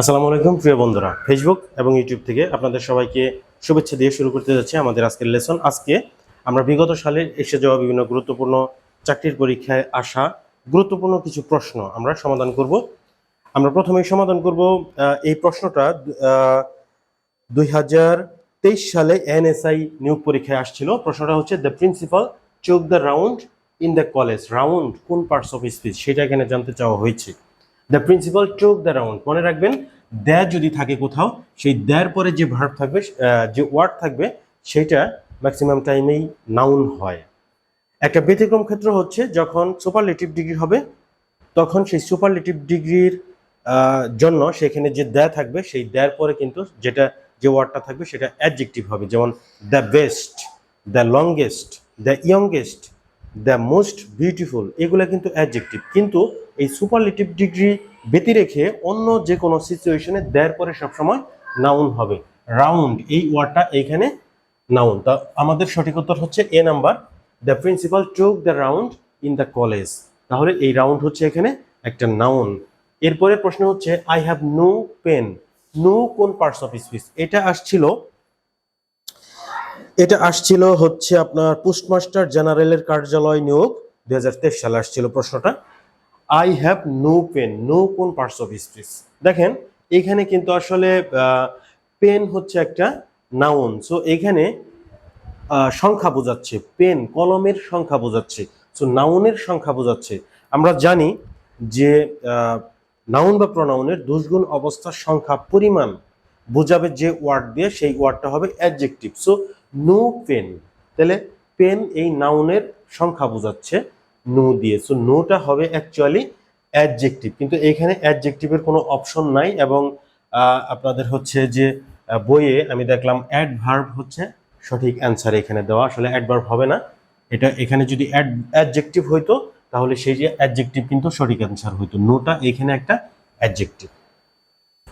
আসসালামু আলাইকুম, প্রিয় বন্ধুরা। ফেসবুক এবং ইউটিউব থেকে আপনাদের সবাইকে শুভেচ্ছা দিয়ে শুরু করতে যাচ্ছি আমাদের আজকের লেসন। আজকে আমরা বিগত সালের এসে যাওয়া বিভিন্ন গুরুত্বপূর্ণ চাকরির পরীক্ষায় আসা গুরুত্বপূর্ণ কিছু প্রশ্ন আমরা সমাধান করব। আমরা প্রথমেই সমাধান করব এই প্রশ্নটা দুই হাজার তেইশ সালে এনএসআই নিয়োগ পরীক্ষায় আসছিল। প্রশ্নটা হচ্ছে the principal took the round in the college round কোন পার্টস অফ স্পিচ সেটা এখানে জানতে চাওয়া হয়েছে। The principal took the round মনে রাখবেন দ্য যদি থাকে কোথাও, সেই দ্যার পরে যে ভার্ব থাকবে যে ওয়ার্ড থাকবে, সেটা ম্যাক্সিমাম টাইমেই নাউন হয়। একটা ব্যতিক্রম ক্ষেত্র হচ্ছে যখন সুপারলেটিভ ডিগ্রি হবে, তখন সেই সুপারলেটিভ ডিগ্রির জন্য সেখানে যে দ্য থাকবে, সেই দ্যার পরে কিন্তু যেটা, যে ওয়ার্ডটা থাকবে, সেটা অ্যাডজেক্টিভ হবে। যেমন the best the longest the youngest the most beautiful, এগুলো কিন্তু অ্যাডজেক্টিভ কিন্তু এই সুপারলেটিভ ডিগ্রি ব্যতি রেখে অন্য যে কোনো সিচুয়েশনে দেয়ার পরে সবসময় নাউন হবে। রাউন্ড এই ওয়ার্ডটা এইখানে নাউন তা আমাদের সঠিক উত্তর হচ্ছে A number the principal took the round in the college তাহলে এই রাউন্ড হচ্ছে এখানে একটা নাউন এরপরে প্রশ্ন হচ্ছে I have no pen no কোন পার্টস অফ স্পিচ এটা আসছিল এটা আসছিল হচ্ছে আপনার পোস্টমাস্টার জেনারেলের কার্যালয় নিয়োগ। দুই সালে আসছিল প্রশ্নটা। I have no pen no কোন পার্টস অফ স্পিচ দেখেন, এখানে কিন্তু আসলে পেন হচ্ছে একটা নাউন সো এখানে সংখ্যা বোঝাচ্ছে। পেন কলমের সংখ্যা বোঝাচ্ছে। সো নাউনের সংখ্যা বোঝাচ্ছে। আমরা জানি যে নাউন বা প্রনাউনের দুষ্গুণ অবস্থার সংখ্যা পরিমাণ বোঝাবে যে ওয়ার্ড দিয়ে, সেই ওয়ার্ডটা হবে অ্যাডজেক্টিভ সো নো পেন। তাহলে পেন এই নাউনের সংখ্যা বোঝাচ্ছে নো দিয়ে। সো নোটা হবে অ্যাকচুয়ালি অ্যাডজেক্টিভ কিন্তু এখানে অ্যাডজেক্টিভের কোনো অপশন নাই এবং আপনাদের হচ্ছে যে বইয়ে আমি দেখলাম অ্যাডভার্ব হচ্ছে সঠিক অ্যান্সার এখানে দেওয়া। আসলে অ্যাডভার্ব হবে না। এটা এখানে যদি অ্যাড অ্যাডজেক্টিভ হইতো, তাহলে সেই যে অ্যাডজেক্টিভ কিন্তু সঠিক অ্যান্সার হইতো। নোটা এখানে একটা অ্যাডজেক্টিভ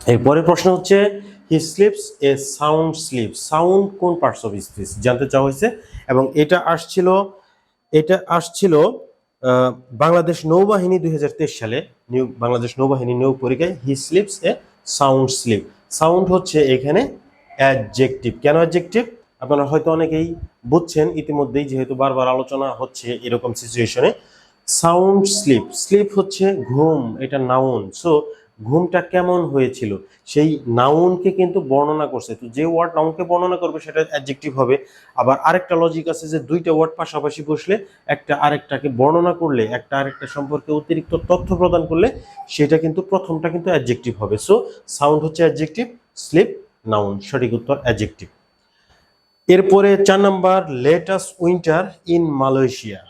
এরপরে প্রশ্ন হচ্ছে he sleeps a sound sleep sound কোন পার্টস অফ স্পিচ জানতে চাওয়া হয়েছে। এবং এটা আসছিল এটা আসছিল বাংলাদেশ নৌবাহিনী দুই হাজার তেইশ সালে নিয়োগ বাংলাদেশ নৌবাহিনী নিয়োগ পরীক্ষায় he sleeps a sound sleep sound হচ্ছে এখানে অ্যাডজেক্টিভ কেন অ্যাডজেক্টিভ আপনারা হয়তো অনেকেই বুঝছেন, ইতিমধ্যেই যেহেতু বারবার আলোচনা হচ্ছে এরকম সিচুয়েশনে সাউন্ড স্লিপ স্লিপ হচ্ছে ঘুম, এটা নাউন সো ঘুমটা কেমন হয়েছিল? সেই নাউনকে কিন্তু বর্ণনা করছে। তো যে ওয়ার্ড নাউনকে বর্ণনা করবে সেটা অ্যাডজেক্টিভ হবে। আবার আরেকটা লজিক আছে যে দুইটা ওয়ার্ড পাশাপাশি বসলে একটা আরেকটাকে বর্ণনা করলে, একটা আরেকটা সম্পর্কে অতিরিক্ত তথ্য প্রদান করলে সেটা কিন্তু প্রথমটা কিন্তু অ্যাডজেক্টিভ হবে। সো সাউন্ড হচ্ছে অ্যাডজেক্টিভ স্লিপ নাউন সঠিক উত্তর অ্যাডজেক্টিভ এরপরে চার number let us winter in Malaysia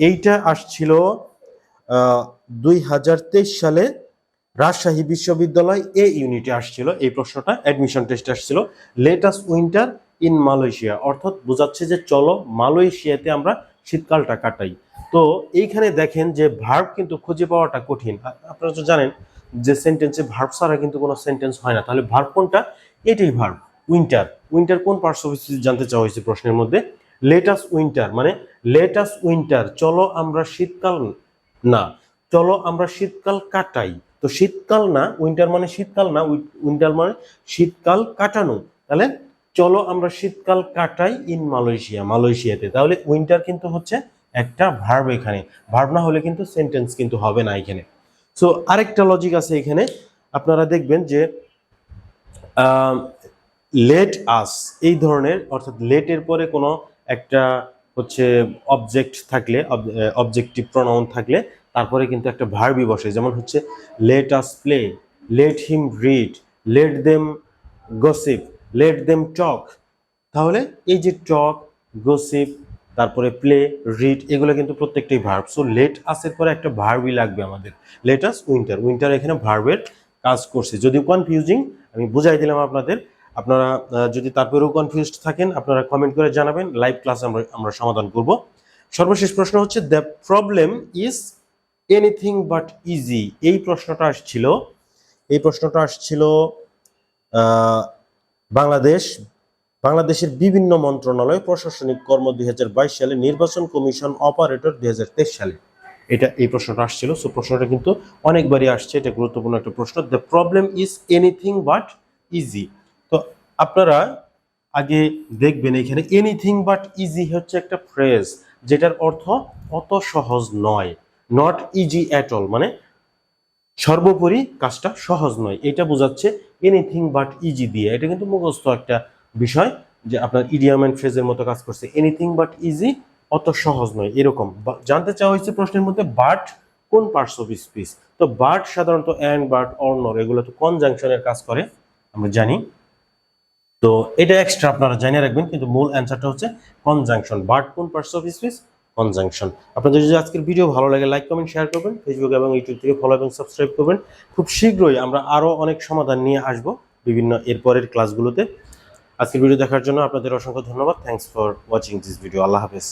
এইটা আসছিল দুই হাজার তেইশ সালে রাজশাহী বিশ্ববিদ্যালয় এ ইউনিটে আসছিল, এই প্রশ্নটা অ্যাডমিশন টেস্টে আসছিল। লেটাস উইন্টার ইন মালয়েশিয়া অর্থাৎ বোঝাচ্ছে যে চলো মালয়েশিয়াতে আমরা শীতকালটা কাটাই। তো এইখানে দেখেন যে ভার্ব কিন্তু খুঁজে পাওয়াটা কঠিন। আপনারা তো জানেন যে সেন্টেন্সে ভার্ব ছাড়া কিন্তু কোনো সেন্টেন্স হয় না। তাহলে ভার্ব কোনটা? এটাই ভার্ব উইন্টার উইন্টার কোন পার্টস অফ জানতে চাওয়া হয়েছে প্রশ্নের মধ্যে? লেটাস উইন্টার মানে লেটাস উইন্টার চলো আমরা শীতকাল না, চলো আমরা শীতকাল কাটাই। তো শীতকাল না উইন্টার মানে শীতকাল না উইন্টার মানে শীতকাল কাটানো। তাহলে চলো আমরা শীতকাল কাটাই ইন মালয়েশিয়া মালয়েশিয়াতে তাহলে উইন্টার কিন্তু হচ্ছে একটা ভার্ব এখানে। ভার্ব না হলে কিন্তু সেন্টেন্স কিন্তু হবে না এখানে। সো আরেকটা লজিক আছে এখানে। আপনারা দেখবেন যে লেট আস এই ধরনের, অর্থাৎ লেটের পরে কোনো একটা হচ্ছে অবজেক্ট থাকলে অবজেক্টিভ প্রনাউন থাকলে তারপরে কিন্তু একটা ভার্বি বসে, যেমন হচ্ছে let us play let him read let them gossip let them talk তাহলে এই যে টক গসিপ তারপরে প্লে রিড এগুলো কিন্তু প্রত্যেকটাই ভার্ব সো লেট আসের পরে একটা ভার্বই লাগবে আমাদের। লেটাস উইন্টার উইন্টার এখানে ভার্বের কাজ করছে। যদিও কনফিউজিং আমি বুঝাই দিলাম আপনাদের। আপনারা যদি তারপরেও কনফিউজড থাকেন, আপনারা কমেন্ট করে জানাবেন। লাইভ ক্লাস আমরা আমরা সমাধান করব। সর্বশেষ প্রশ্ন হচ্ছে the problem is anything but easy এই প্রশ্নটা আসছিল, এই প্রশ্নটা আসছিল বাংলাদেশ, বাংলাদেশের বিভিন্ন মন্ত্রণালয় প্রশাসনিক কর্ম দুই হাজার বাইশ সালে নির্বাচন কমিশন অপারেটর দুই হাজার তেইশ সালে। এটা এই প্রশ্নটা আসছিল সো প্রশ্নটা কিন্তু অনেকবারই আসছে, এটা গুরুত্বপূর্ণ একটা প্রশ্ন। The problem is anything but easy তো আপনারা আগে দেখবেন এখানে এনিথিং বাট ইজি হচ্ছে একটা ফ্রেজ যেটার অর্থ অত সহজ নয়। নট ইজি অ্যাট অল মানে সর্বোপরি কাজটা সহজ নয়। এটা বোঝাচ্ছে এনিথিং বাট ইজি দিয়ে। এটা কিন্তু মুখস্থ একটা বিষয় যে আপনার ইডিয়াম অ্যান্ড ফ্রেজের মতো কাজ করছে। এনিথিং বাট ইজি অত সহজ নয়, এরকম। জানতে চাওয়া হয়েছে প্রশ্নের মধ্যে বাট কোন পার্টস অফ স্পিচ তো বাট সাধারণত অ্যান্ড বাট অর্নর এগুলো তো কনজাংশনের কাজ করে, আমরা জানি। তো এটা এক্সট্রা আপনারা জানিয়ে রাখবেন, কিন্তু মূল অ্যান্সারটা হচ্ছে কনজাংশন বাট কোন পার্টস অফ স্পিচ কনজাংশন আপনাদের যদি আজকের ভিডিও ভালো লাগে লাইক কমেন্ট শেয়ার করবেন। ফেসবুক এবং ইউটিউব থেকে ফলো এবং সাবস্ক্রাইব করবেন। খুব শীঘ্রই আমরা আরও অনেক সমাধান নিয়ে আসব বিভিন্ন এরপরের ক্লাসগুলোতে আজকের ভিডিও দেখার জন্য আপনাদের অসংখ্য ধন্যবাদ। Thanks for watching this video আল্লাহ হাফেজ।